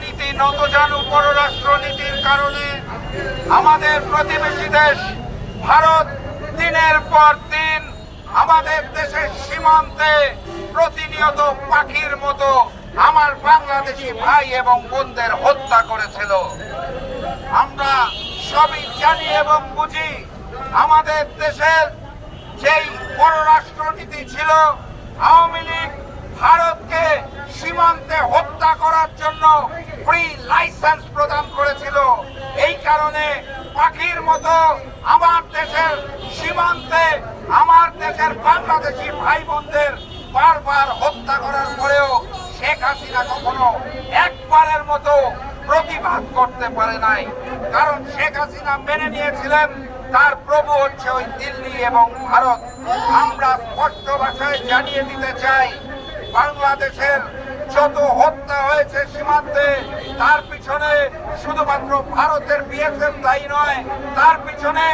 পররাষ্ট্রনীতি নতজানু পররাষ্ট্রনীতির কারণে আমাদের প্রতিবেশী দেশ ভারত দিনের পর দিন আমাদের দেশের সীমান্তে প্রতিনিয়ত পাখির মতো আমার বাংলাদেশি ভাই এবং বোনদের হত্যা করেছিল। আমরা সবই জানি এবং বুঝি আমাদের দেশের যেই পররাষ্ট্রনীতি ছিল, আওয়ামী লীগ ভারতকে সীমান্তে হত্যা করার জন্য ফ্রি লাইসেন্স প্রদান করেছিল। এই কারণে পাখির মতো আমার দেশের সীমান্তে, আমার দেশের বাংলাদেশি ভাই বোনদের বারবার হত্যা করার পরেও শেখ হাসিনা কখনো একবারের মতো প্রতিবাদ করতে পারে নাই। কারণ শেখ হাসিনা মেনে নিয়েছিলেন, তার প্রভু হচ্ছে ওই দিল্লি এবং ভারত। আমরা স্পষ্ট ভাষায় জানিয়ে দিতে চাই বাংলাদেশের যত হত্যা হয়েছে সীমান্তে, তার পিছনে শুধুমাত্র ভারতের বিএসএফ দায়ী নয়, তার পিছনে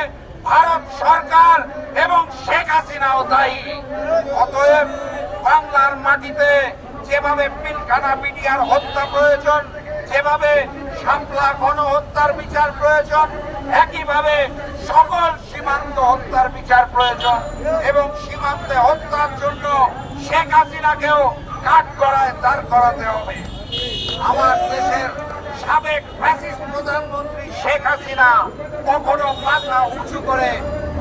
ভারত সরকার এবং শেখ হাসিনাও দায়ী। অতএব বাংলার মাটিতে যেভাবে পিলখানা বিডিআর হত্যা প্রয়োজন, যেভাবে শাপলা গণহত্যার বিচার প্রয়োজন, একইভাবে সকল সীমান্ত হত্যার বিচার প্রয়োজন এবং সীমান্তে হত্যার জন্য শেখ হাসিনাকেও কাঠ করায় দাঁড় করাতে হবে। আমার দেশের সাবেক ফ্যাসিস্ট প্রধানমন্ত্রী শেখ হাসিনা কখনো মাথা উঁচু করে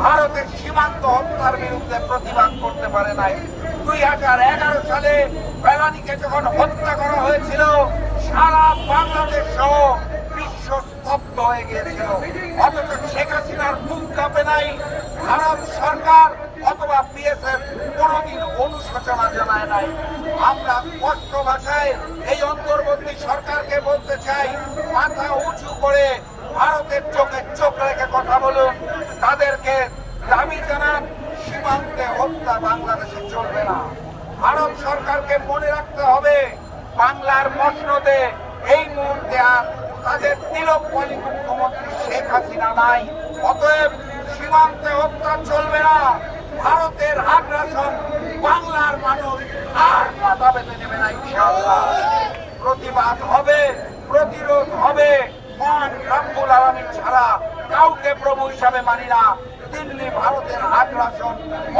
ভারতের সীমান্ত হত্যার বিরুদ্ধে প্রতিবাদ করতে পারে নাই। দুই হাজার এগারো সালে বেলানিকে যখন হত্যা করা হয়েছিল, সারা বাংলাদেশ সহ স্তব্ধ হয়ে গিয়েছিল। অথচ শেখ হাসিনার মুখ কাঁপে নাই। ভারত সরকার অথবা বিএসএফ কোনোদিন অনুশোচনা জানায় নাই। আমরা স্পষ্ট ভাষায় এই অন্তর্বর্তী সরকারকে বলতে চাই, মাথা উঁচু করে ভারতের চোখে চোখ রেখে কথা বলুন। তাদেরকে দাবি জানান, সীমান্তে হত্যা বাংলাদেশে চলবে না। ভারত সরকারকে মনে রাখতে হবে, বাংলার মসনদে এই মুহূর্তে শেখ হাসিনা নাই, অতএব সীমান্তে হত্যা চলবে না। ভারতের আগ্রাসন বাংলার মানুষ আর মাথা পেতে নেবে প্রতিবাদ হবে, প্রতিরোধ হবে। মহান রাব্বুল আলামিন ছাড়া কাউকে প্রভু হিসাবে মানি না। দিল্লি ভারতের আগ্রাসন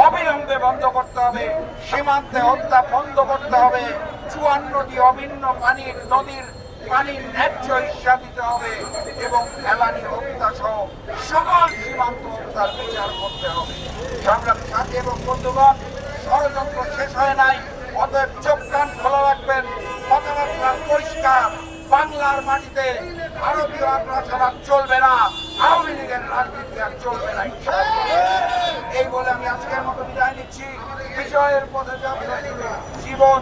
অবিলম্বে বন্ধ করতে হবে, সীমান্তে হত্যা বন্ধ করতে হবে। চুয়ান্নটি অভিন্ন পানির নদীর পানির ন্যায্য হিসা দিতে হবে এবং ফেলানি হত্যা সহ সকল সীমান্ত হত্যার বিচার করতে হবে। সংগ্রাম সাথী এবং বন্ধুগণ ষড়যন্ত্র শেষ হয় নাই। অতএব চোখ কান খোলা রাখবেন। কথাবার্তা পরিষ্কার। বাংলার মাটিতে ভারতীয় আগ্রাসন চলবে না। আওয়ামী লীগের রাজনীতি আর চলবে না এই বলে আমি আজকের মতো বিদায় নিচ্ছি। বিজয়ের পথে। জীবন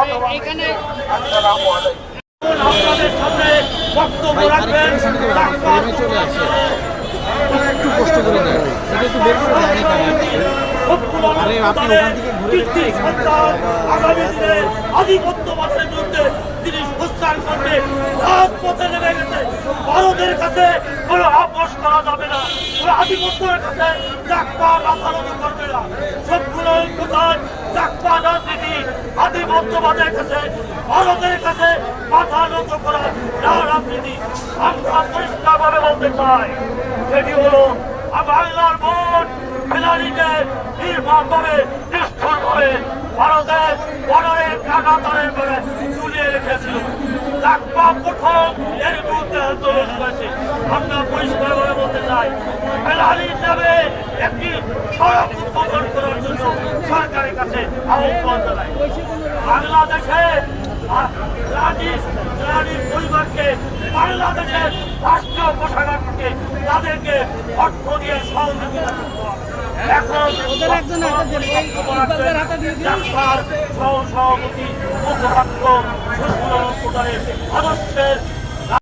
অথবা আসসালামু আলাইকুম। আপনাদের সামনে বক্তব্য রাখবেন। একটু কষ্ট করে দেয় এটা একটু বের করে দেয় আরে আপনি ওখান থেকে ঘুরে আগামী দিনে আধিপত্যবাদের বিরুদ্ধে তিনি প্রস্থান করবে রাজপথে নেমে গেছে। ভারতের কাছে কোনো আপোষ করা যাবে না। কোনো আধিপত্যের কাছে চাকপা মাথারতি করবে না। সবগুলো প্রধান চাকপা রাজনীতি আধিপত্যবাদের কাছে, ভারতের কাছে মাথা নত করার না রাজনীতি, আমরা পরিষ্কারভাবে বলতে চাই। সেটি হলো, বাংলার ভোট ফেলারিকে নির্মমভাবে, নিষ্ঠুরভাবে ভারতের বর্ডারের কাকাতারের করে ঝুলিয়ে রেখেছিল। চাকমা প্রথম এর বিরুদ্ধে আন্দোলন করেছে। আমরা পরিষ্কারভাবে বলতে চাই ফেলারির নামে একটি সড়ক উদ্বোধন করার জন্য সরকারের কাছে বাংলাদেশে রাজীব রানীর পরিবারকে বাংলাদেশের রাষ্ট্রীয় কোষাগারকে তাদেরকে অর্থ দিয়ে সহযোগিতা করতে হবে এখন। ডাক্তার সহ সভাপতি মুখপাত্র সুন্দর আদর্শের